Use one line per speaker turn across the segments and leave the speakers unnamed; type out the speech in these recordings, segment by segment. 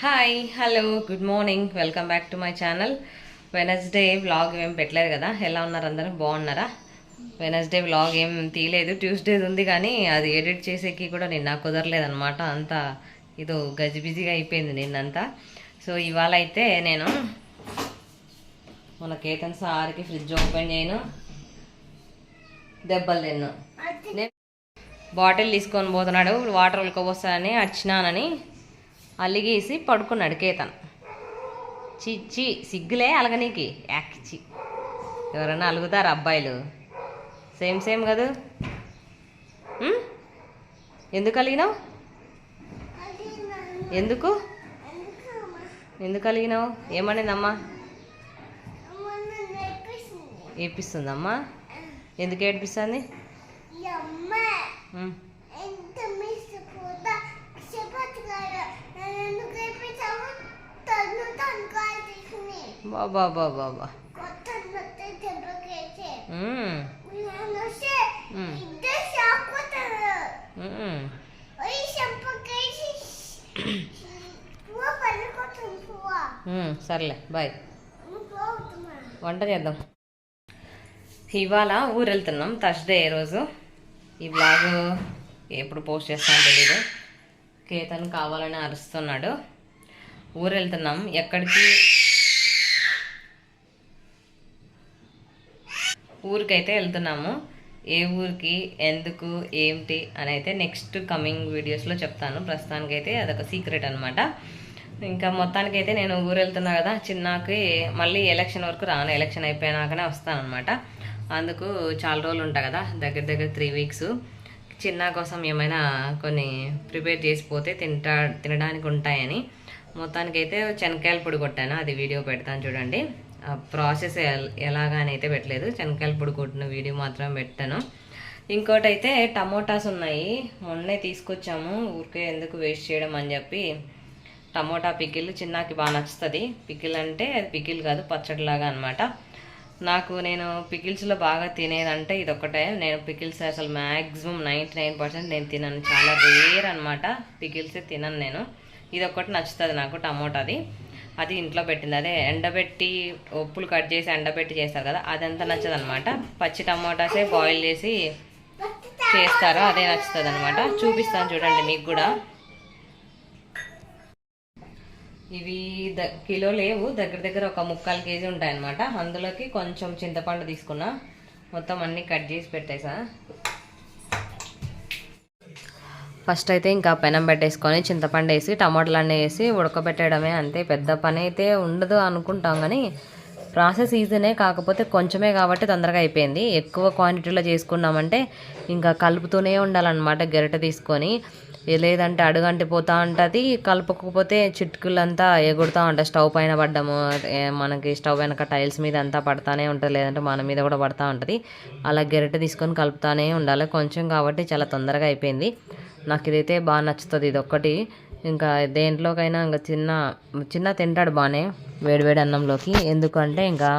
Hi hello good morning welcome back to my channel Wednesday vlog ఏం పెట్టలేదు కదా? ఎలా ఉన్నారు అందరూ? బాగున్నారా? వెనస్డే వ్లాగ్ ఏం తీయలేదు. ట్యూస్డే ఉంది కానీ అది ఎడిట్ చేసేకి కూడా నిన్న కుదరలేదనమాట అంతా ఇదో గజిబిజిగా అయిపోయింది నిన్నంతా. సో ఇవాళ అయితే నేను మన కేతన్ సార్కి ఫ్రిడ్జ్ ఓపెన్ చేయను. దెబ్బలు తిన్ను. నేను బాటిల్ తీసుకొని పోతున్నాడు. వాటర్ ఉలకపోస్తానని వచ్చినానని అలిగేసి పడుకున్నాడు కేతన్ చి చి సిగ్గులే అలగనీకి యాక్ చి ఎవరైనా అలుగుతారు అబ్బాయిలు? సేమ్ సేమ్ కదా? ఎందుకు అలిగినావు? ఎందుకు? ఎందుకు అలిగినావు? ఏమనిందమ్మా? ఏపిస్తుందమ్మా? ఎందుకు ఏడిపిస్తుంది? బాబా బాబా బాబా సర్లే బాయ్. వంట చేద్దాం. ఇవాళ ఊరు వెళ్తున్నాం థర్స్డే రోజు. ఈ బ్లాగ్ ఎప్పుడు పోస్ట్ చేస్తానో తెలీదు. కేతన్ కావాలని అరుస్తున్నాడు. ఊరు వెళ్తున్నాం ఎక్కడికి ఊరికైతే వెళ్తున్నాము. ఏ ఊరికి ఎందుకు ఏంటి అని అయితే నెక్స్ట్ కమింగ్ వీడియోస్లో చెప్తాను. ప్రస్తుతానికైతే అదొక సీక్రెట్ అనమాట ఇంకా మొత్తానికైతే నేను ఊరు వెళ్తున్నా కదా చిన్నకి మళ్ళీ ఎలక్షన్ వరకు రాను. ఎలక్షన్ అయిపోయినాకనే వస్తాను అనమాట అందుకు చాలా రోజులు ఉంటా కదా దగ్గర దగ్గర త్రీ వీక్స్ చిన్న కోసం ఏమైనా కొన్ని ప్రిపేర్ చేసిపోతే తింటా తినడానికి ఉంటాయని. మొత్తానికైతే శనక్కాయలు పొడి కొట్టాను. అది వీడియో పెడతాను చూడండి. ప్రాసెస్ ఎలాగానైతే ఎలాగా అని అయితే పెట్టలేదు. శనక్కాయల పొడి కొట్టిన వీడియో మాత్రం పెట్టాను. ఇంకోటి అయితే టమోటాస్ ఉన్నాయి. మొన్నే తీసుకొచ్చాము. ఊరికే ఎందుకు వేస్ట్ చేయడం అని చెప్పి. టమోటా పికిల్ చిన్నకి బాగా నచ్చుతుంది. పికిల్ అంటే అది పికిల్ కాదు పచ్చడిలాగా అనమాట నాకు నేను పికిల్స్లో బాగా తినేదంటే ఇది ఒకటే నేను పికిల్స్ అసలు మ్యాక్సిమం నైంటీ నైన్ పర్సెంట్ నేను తినను. చాలా రేర్ అనమాట పికిల్సే తినను నేను. ఇది ఒకటి నచ్చుతుంది నాకు టమోటాది. అది ఇంట్లో పెట్టింది. అదే ఎండబెట్టి ఉప్పులు కట్ చేసి ఎండబెట్టి చేస్తారు కదా అదంతా నచ్చదు అనమాట పచ్చి టమాటాసే బాయిల్ చేసి చేస్తారు అదే నచ్చుతుంది అనమాట చూపిస్తాను చూడండి మీకు కూడా. ఇవి ద కిలో లేవు దగ్గర దగ్గర ఒక ముక్కాలు కేజీ ఉంటాయన్నమాట. అందులోకి కొంచెం చింతపండు తీసుకున్నా. మొత్తం అన్నీ కట్ చేసి పెట్టేసా. ఫస్ట్ అయితే ఇంకా పెనం పెట్టేసుకొని చింతపండు వేసి టమాటాలు అన్నీ వేసి ఉడకబెట్టడమే అంతే. పెద్ద పని అయితే ఉండదు అనుకుంటాం కానీ ప్రాసెస్ ఈజీనే కాకపోతే కొంచెమే కాబట్టి తొందరగా అయిపోయింది. ఎక్కువ క్వాంటిటీలో చేసుకున్నామంటే ఇంకా కలుపుతూనే ఉండాలన్నమాట గరిట తీసుకొని. లేదంటే అడుగంటిపోతూ ఉంటుంది కలుపుకోకపోతే చిటుకులంతా ఎగురుతూ ఉంటాయి. స్టవ్ పైన పడ్డము మనకి స్టవ్ వెనక టైల్స్ మీద అంతా పడతానే ఉంటుంది లేదంటే మన మీద కూడా పడతా ఉంటుంది. అలా గరిటె తీసుకొని కలుపుతానే ఉండాలి. కొంచెం కాబట్టి చాలా తొందరగా అయిపోయింది. నాకు ఇదైతే బాగా నచ్చుతుంది ఇది ఒక్కటి ఇంకా దేంట్లోకైనా ఇంకా చిన్న చిన్న తింటాడు బాగానే వేడివేడి అన్నంలోకి. ఎందుకంటే ఇంకా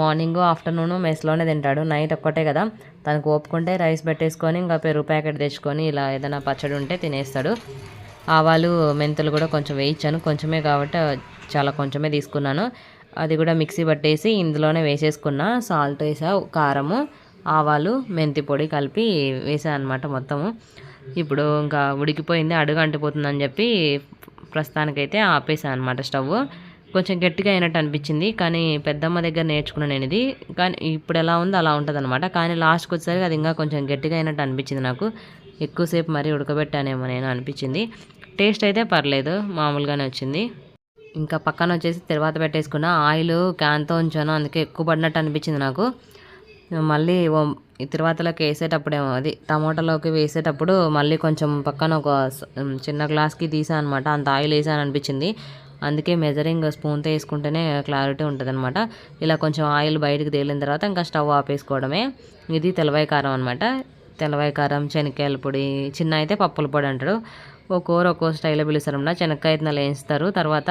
మార్నింగ్ ఆఫ్టర్నూన్ మెస్లోనే తింటాడు. నైట్ ఒక్కటే కదా. తనకు ఓపుకుంటే రైస్ పెట్టేసుకొని ఇంకా పెరుగు ప్యాకెట్ తెచ్చుకొని ఇలా ఏదైనా పచ్చడి ఉంటే తినేస్తాడు. ఆవాలు మెంతులు కూడా కొంచెం వేయించాను. కొంచెమే కాబట్టి చాలా కొంచెమే తీసుకున్నాను. అది కూడా మిక్సీ పట్టేసి ఇందులోనే వేసేసుకున్నా. సాల్ట్ వేసా కారము ఆవాలు మెంతి పొడి కలిపి వేసాను అనమాట మొత్తము. ఇప్పుడు ఇంకా ఉడికిపోయింది అడుగు అంటిపోతుందని చెప్పి ప్రస్తుతానికైతే ఆపేసాను అనమాట స్టవ్. కొంచెం గట్టిగా అయినట్టు అనిపించింది కానీ పెద్దమ్మ దగ్గర నేర్చుకున్నాను నేను ఇది. కానీ ఇప్పుడు ఎలా ఉందో అలా ఉంటుంది అనమాట కానీ లాస్ట్కి వచ్చేసరికి అది ఇంకా కొంచెం గట్టిగా అయినట్టు అనిపించింది నాకు. ఎక్కువసేపు మరీ ఉడకబెట్టానేమో నేను అనిపించింది. టేస్ట్ అయితే పర్లేదు మామూలుగానే వచ్చింది. ఇంకా పక్కన వచ్చేసి తర్వాత పెట్టేసుకున్న ఆయిల్ క్యాన్తో ఉంచాను అందుకే ఎక్కువ పడినట్టు అనిపించింది నాకు. మళ్ళీ ఓ- తిరువాతలోకి వేసేటప్పుడేమో అది టమోటాలోకి వేసేటప్పుడు మళ్ళీ కొంచెం పక్కన ఒక చిన్న గ్లాస్కి తీసాను అనమాట అంత ఆయిల్ వేసాను అనిపించింది. అందుకే మెజరింగ్ స్పూన్తో వేసుకుంటేనే క్లారిటీ ఉంటుంది అనమాట ఇలా కొంచెం ఆయిల్ బయటకు తేలిన తర్వాత ఇంకా స్టవ్ ఆపేసుకోవడమే ఇది తెలవాయి కారం అనమాట తెల్లవాయి కారం శనక్కాయల పొడి చిన్న అయితే పప్పుల పొడి అంటాడు ఒక్కోరు ఒక్కో స్టైల్లో పిలుస్తారు చెనక్కాయ ఇతనాలు వేయిస్తారు. తర్వాత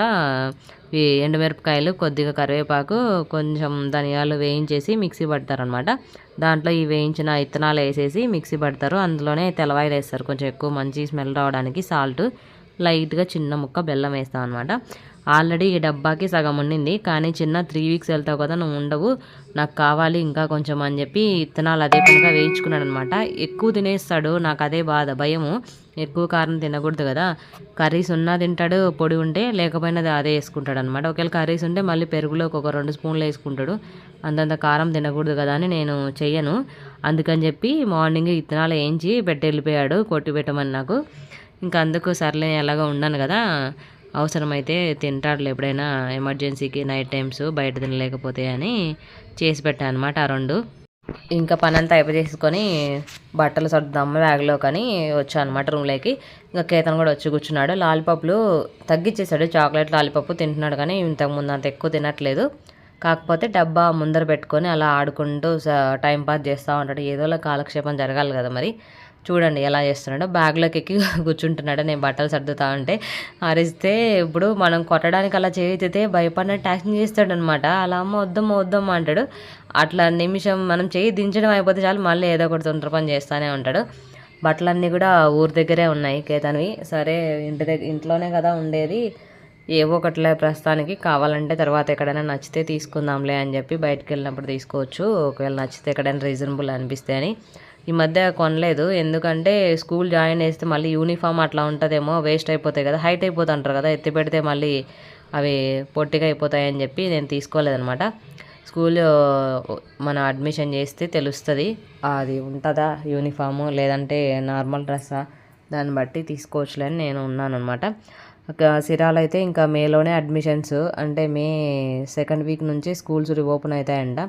ఈ ఎండుమిరపకాయలు కొద్దిగా కరివేపాకు కొంచెం ధనియాలు వేయించేసి మిక్సీ పడతారనమాట దాంట్లో ఈ వేయించిన ఇత్తనాలు వేసేసి మిక్సీ పడతారు. అందులోనే తెల్లవాయిలు వేస్తారు. కొంచెం ఎక్కువ మంచి స్మెల్ రావడానికి సాల్ట్. లైట్గా చిన్న ముక్క బెల్లం వేస్తాం అనమాట ఆల్రెడీ ఈ డబ్బాకి సగం ఉండింది. కానీ చిన్న త్రీ వీక్స్ వెళ్తావు కదా నువ్వు ఉండవు. నాకు కావాలి ఇంకా కొంచెం అని చెప్పి ఇత్తనాలు అదే పనిగా వేయించుకున్నాడు అనమాట ఎక్కువ తినేస్తాడు నాకు అదే బాధ భయము. ఎక్కువ కారం తినకూడదు కదా. కర్రీస్ ఉన్నా తింటాడు పొడి ఉంటే లేకపోయినా అది అదే వేసుకుంటాడు అనమాట ఒకవేళ కర్రీస్ ఉంటే మళ్ళీ పెరుగులో ఒక రెండు స్పూన్లు వేసుకుంటాడు. అంతంత కారం తినకూడదు కదా అని నేను చెయ్యను. అందుకని చెప్పి మార్నింగ్ ఇత్తనాలు వేయించి పెట్టి వెళ్ళిపోయాడు కొట్టి పెట్టమని నాకు. ఇంకా అందుకు సర్లే ఎలాగో ఉండను కదా. అవసరమైతే తింటాడులే ఎప్పుడైనా ఎమర్జెన్సీకి నైట్ టైమ్స్ బయట తినలేకపోతే అని చేసి పెట్టాను అనమాట ఆ రెండు. ఇంకా పని అంతా అయిపోయి బట్టలు సర్దుదాము బ్యాగ్లో కానీ వచ్చాను అనమాట రూమ్లోకి. ఇంకా కేతన్ కూడా వచ్చి కూర్చున్నాడు. లాలిపప్పులు తగ్గించేశాడు చాక్లెట్ లాలిపప్పు తింటున్నాడు కానీ ఇంతకుముందు అంత ఎక్కువ తినట్లేదు. కాకపోతే డబ్బా ముందర పెట్టుకొని అలా ఆడుకుంటూ టైం పాస్ చేస్తూ ఉంటాడు. ఏదోలా కాలక్షేపం జరగాలి కదా మరి. చూడండి ఎలా చేస్తున్నాడో. బ్యాగ్లోకి ఎక్కి కూర్చుంటున్నాడు. నేను బట్టలు సర్దుతా ఉంటే అరిస్తే ఇప్పుడు మనం కొట్టడానికి అలా చేయితే భయపడినట్టు యాక్షన్ చేస్తాడనమాట. అలా అమ్మ వద్దమ్మ వద్దమ్మ అంటాడు. అట్లా నిమిషం మనం చేయి దించడం అయిపోతే చాలు మళ్ళీ ఏదో ఒకటి తొందర పని చేస్తూనే ఉంటాడు. బట్టలన్నీ కూడా ఊరి దగ్గరే ఉన్నాయి కేతన్వి. సరే ఇంటి దగ్గర ఇంట్లోనే కదా ఉండేది. ఏవో ఒకట్లే ప్రస్తుతానికి కావాలంటే తర్వాత ఎక్కడైనా నచ్చితే తీసుకుందాంలే అని చెప్పి బయటకు వెళ్ళినప్పుడు తీసుకోవచ్చు. ఒకవేళ నచ్చితే ఎక్కడైనా రీజనబుల్ అనిపిస్తే అని. ఈ మధ్య కొనలేదు. ఎందుకంటే స్కూల్ జాయిన్ చేస్తే మళ్ళీ యూనిఫామ్ అట్లా ఉంటుందేమో వేస్ట్ అయిపోతాయి కదా హైట్ అయిపోతుంటారు కదా ఎత్తి పెడితే మళ్ళీ అవి పొట్టిగా అయిపోతాయి అని చెప్పి నేను తీసుకోలేదనమాట. స్కూల్ మన అడ్మిషన్ చేస్తే తెలుస్తుంది అది ఉంటుందా యూనిఫాము లేదంటే నార్మల్ డ్రెస్సా దాన్ని బట్టి తీసుకోవచ్చులే నేను ఉన్నాను అనమాట సిరాలు అయితే ఇంకా మేలోనే అడ్మిషన్స్ అంటే మే సెకండ్ వీక్ నుంచి స్కూల్స్ ఓపెన్ అవుతాయంట.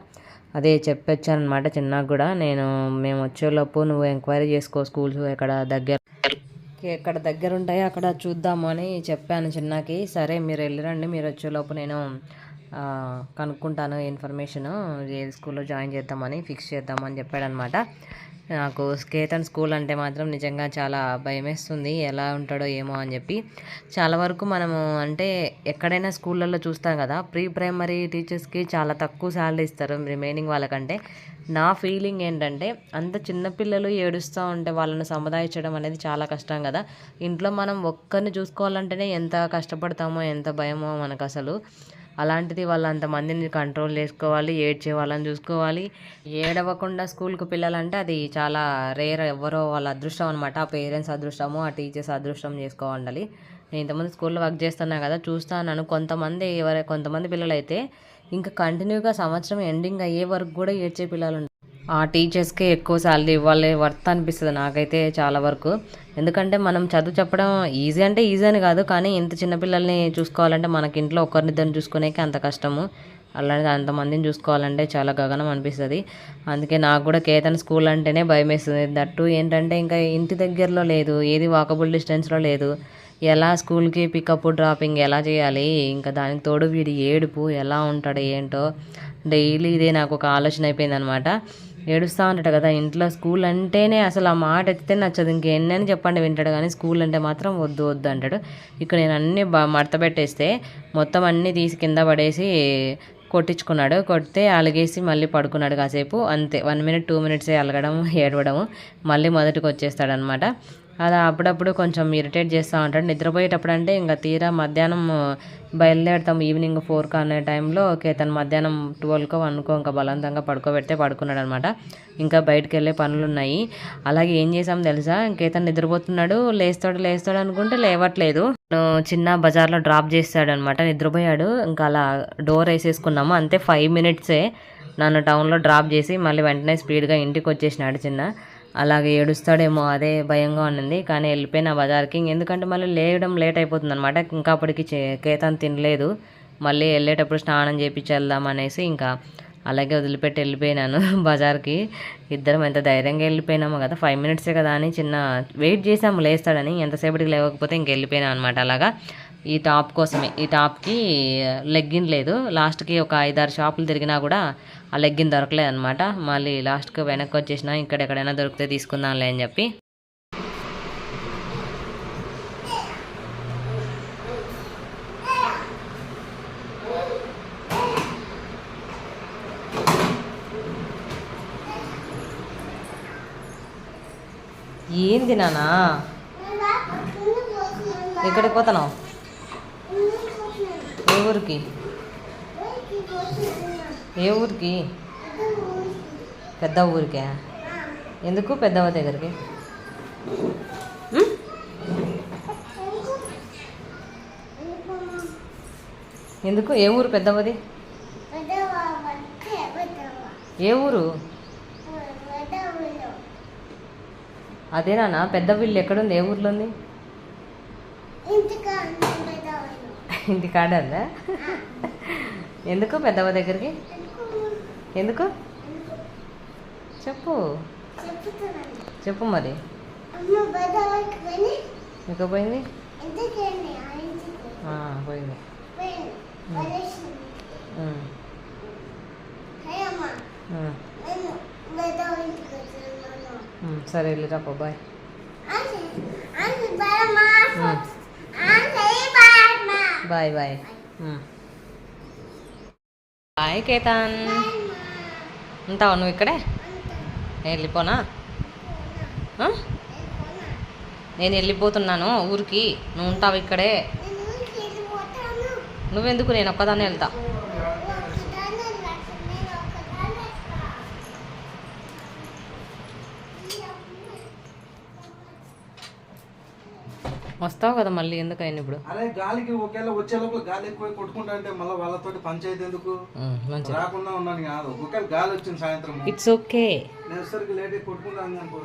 అదే చెప్పొచ్చానమాట చిన్నగా కూడా. నేను మేము వచ్చేలోపు నువ్వు ఎంక్వైరీ చేసుకో స్కూల్స్ ఎక్కడ దగ్గర. ఎక్కడ దగ్గర ఉంటాయో అక్కడ చూద్దాము అని చెప్పాను చిన్నకి. సరే మీరు వెళ్ళిరండి. మీరు వచ్చేలోపు నేను కనుక్కుంటాను ఇన్ఫర్మేషను. ఏ స్కూల్లో జాయిన్ చేద్దామని ఫిక్స్ చేద్దామని చెప్పాడనమాట నాకు స్కేతన్ స్కూల్ అంటే మాత్రం నిజంగా చాలా భయమేస్తుంది. ఎలా ఉంటాడో ఏమో అని చెప్పి. చాలా వరకు మనము అంటే ఎక్కడైనా స్కూళ్ళల్లో చూస్తాం కదా ప్రీ ప్రైమరీ టీచర్స్కి చాలా తక్కువ శాలరీ ఇస్తారు రిమైనింగ్ వాళ్ళకంటే. నా ఫీలింగ్ ఏంటంటే అంత చిన్నపిల్లలు ఏడుస్తూ ఉంటే వాళ్ళని సముదాయించడం అనేది చాలా కష్టం కదా. ఇంట్లో మనం ఒక్కరిని చూసుకోవాలంటేనే ఎంత కష్టపడతామో ఎంత భయమో మనకు అసలు అలాంటిది వాళ్ళు అంతమందిని కంట్రోల్ చేసుకోవాలి ఏడ్చే వాళ్ళని చూసుకోవాలి. ఏడవకుండా స్కూల్కి పిల్లలంటే అది చాలా రేర్ ఎవరో వాళ్ళ అదృష్టం అనమాట ఆ పేరెంట్స్ అదృష్టము ఆ టీచర్స్ అదృష్టం చేసుకోవాలి నేను ఇంతమంది స్కూల్లో వర్క్ చేస్తున్నా కదా చూస్తాను కొంతమంది ఎవరు కొంతమంది పిల్లలు అయితే ఇంకా కంటిన్యూగా సంవత్సరం ఎండింగ్ అయ్యే వరకు కూడా ఏడ్చే పిల్లలు ఆ టీచర్స్కే ఎక్కువ శాలరీ ఇవ్వాలి వర్త్ అనిపిస్తుంది నాకైతే చాలా వరకు. ఎందుకంటే మనం చదువు చెప్పడం ఈజీ అంటే ఈజీ అని కాదు కానీ ఇంత చిన్నపిల్లల్ని చూసుకోవాలంటే మనకి ఇంట్లో ఒకరినిద్దరిని చూసుకునేకి అంత కష్టము. అలానే అంతమందిని చూసుకోవాలంటే చాలా గగనం అనిపిస్తుంది. అందుకే నాకు కూడా కేతన్ స్కూల్ అంటేనే భయం వేస్తుంది. దట్టు ఏంటంటే ఇంకా ఇంటి దగ్గరలో లేదు ఏది వాకబుల్ డిస్టెన్స్లో లేదు. ఎలా స్కూల్కి పికప్ డ్రాపింగ్ ఎలా చేయాలి? ఇంకా దానికి తోడు వీడి ఏడుపు ఎలా ఉంటాడు ఏంటో డైలీ ఇదే నాకు ఒక ఆలోచన అయిపోయింది అనమాట ఏడుస్తూ ఉంటాడు కదా ఇంట్లో స్కూల్ అంటేనే అసలు ఆ మాట ఎత్తితే నచ్చదు. ఇంకెన్నని చెప్పండి వింటాడు కానీ స్కూల్ అంటే మాత్రం వద్దు వద్దు అంటాడు. ఇక్కడ నేను అన్నీ మడత పెట్టేస్తే మొత్తం అన్నీ తీసి కింద పడేసి కొట్టించుకున్నాడు. కొడితే అలిగేసి మళ్ళీ పడుకున్నాడు కాసేపు. అంతే. వన్ మినిట్ టూ మినిట్సే అలగడం ఏడవడము. మళ్ళీ మొదటికి వచ్చేస్తాడనమాట అలా అప్పుడప్పుడు కొంచెం ఇరిటేట్ చేస్తూ ఉంటాడు. నిద్రపోయేటప్పుడు అంటే ఇంకా తీరా మధ్యాహ్నం బయలుదేరుతాం ఈవినింగ్ ఫోర్కి అనే టైంలో. ఓకే తను మధ్యాహ్నం ట్వెల్వ్కో వన్కో ఇంకా బలవంతంగా పడుకోబెడితే పడుకున్నాడు అనమాట ఇంకా బయటకు వెళ్ళే పనులు ఉన్నాయి అలాగే ఏం చేసాం తెలుసా? ఇంకేతను నిద్రపోతున్నాడు. లేస్తాడు లేస్తాడు అనుకుంటే లేవట్లేదు. చిన్న బజార్లో డ్రాప్ చేస్తాడు అనమాట నిద్రపోయాడు. ఇంకా అలా డోర్ వేసేసుకున్నాము. అంతే ఫైవ్ మినిట్సే నన్ను టౌన్లో డ్రాప్ చేసి మళ్ళీ వెంటనే స్పీడ్గా ఇంటికి వచ్చేసినాడు చిన్న. అలాగే ఏడుస్తాడేమో అదే భయంగా ఉన్నింది. కానీ వెళ్ళిపోయిన బజార్కి. ఎందుకంటే మళ్ళీ లేయడం లేట్ అయిపోతుంది అనమాట ఇంకా అప్పటికి కేతన్ తినలేదు. మళ్ళీ వెళ్ళేటప్పుడు స్నానం చేపించి వెళ్దాం అనేసి ఇంకా అలాగే వదిలిపెట్టి వెళ్ళిపోయినాను బజార్కి. ఇద్దరం ఎంత ధైర్యంగా వెళ్ళిపోయినామో కదా. ఫైవ్ మినిట్సే కదా అని చిన్న వెయిట్ చేసాము లేస్తాడని. ఎంతసేపటికి లేవకపోతే ఇంక వెళ్ళిపోయినాం అనమాట అలాగా. ఈ టాప్ కోసమే. ఈ టాప్కి లెగ్గిన్ లేదు. లాస్ట్కి ఒక ఐదారు షాపులు తిరిగినా కూడా ఆ లెగ్గిన్ దొరకలేదు అనమాట మళ్ళీ లాస్ట్కి వెనక్కి వచ్చేసిన ఇక్కడ ఎక్కడైనా దొరికితే తీసుకుందాంలే అని చెప్పి. ఏంది నానా
ఎక్కడికి పోతున్నావు? ఏ ఊరికి? ఏ ఊరికి? పెద్ద ఊరికే? ఎందుకు పెద్దవ దగ్గరికి? ఎందుకు? ఏ ఊరు పెద్దవది ఏ ఊరు? అదేనా పెద్ద వీళ్ళు ఎక్కడుంది? ఏ ఊర్లో ఉంది? ఇంటి కాడ ఉందా? ఎందుకు పెద్దవ దగ్గరికి? ఎందుకు? చెప్పు. చెప్పు మరి. ఎక్కడ పోయింది? పోయింది. సరే వెళ్ళిరా bye. Bye bye. Bye Ketan. ఉంటావా నువ్వు ఇక్కడే? వెళ్ళిపోనా? నేను వెళ్ళిపోతున్నాను ఊరికి. నువ్వు ఉంటావు ఇక్కడే? నువ్వెందుకు? నేను ఒక్కదాన్నే వెళ్తా. వస్తావు కదా మళ్ళీ ఎందుకు అయిన ఇప్పుడు?
అరే గాలికి ఒకేలా వచ్చే లోపల గాలి ఎక్కువ కొట్టుకుంటా అంటే మళ్ళీ వాళ్ళతోటి పంచాయతీ ఎందుకు? రాకుండా ఉన్నాను కాదు. ఒకవేళ గాలి వచ్చింది సాయంత్రం
ఇట్స్ ఓకే
నేను లేట్ కొట్టుకుంటాను అనుకో